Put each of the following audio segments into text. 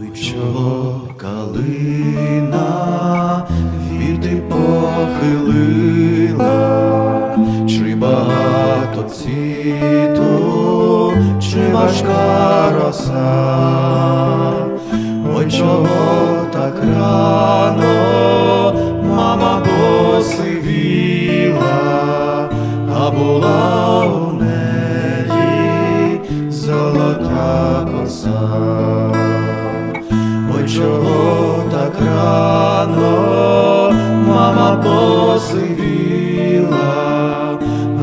Ой, чого калина віти похилила, чи багато цвіту, чи важка роса, ой, чого так рано, мама посивіла, а була у неї золота коса. Чого так рано, мама посивіла,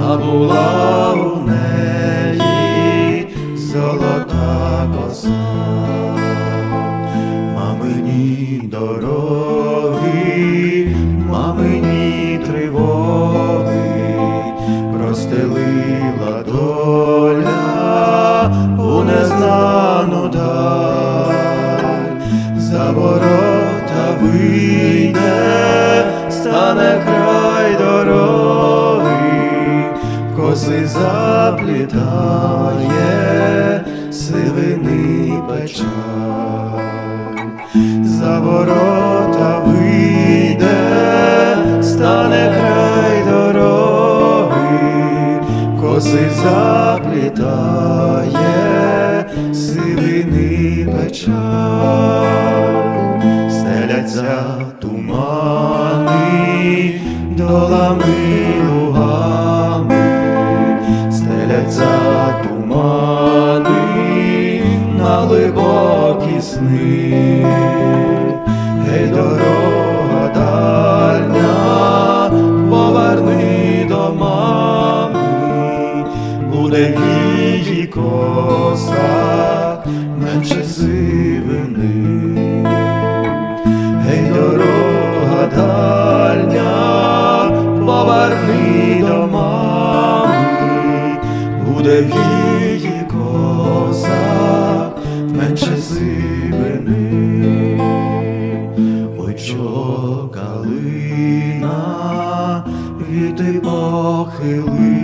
а була у неї золота коса. Мамині дороги, мамині тривоги, простелила доля у незнану вийде, стане край дороги, коси заплітає сивини печаль за ворота вийде, стане край дороги, коси заплітає, сивини печаль, стеляться тумани, долами лугами, стеляться тумани на глибокі сни, гей, дорога дальня, поверни до мами, буде її косах менше сивини. Буде її косах менше сивини. Чого калина, віти похилила,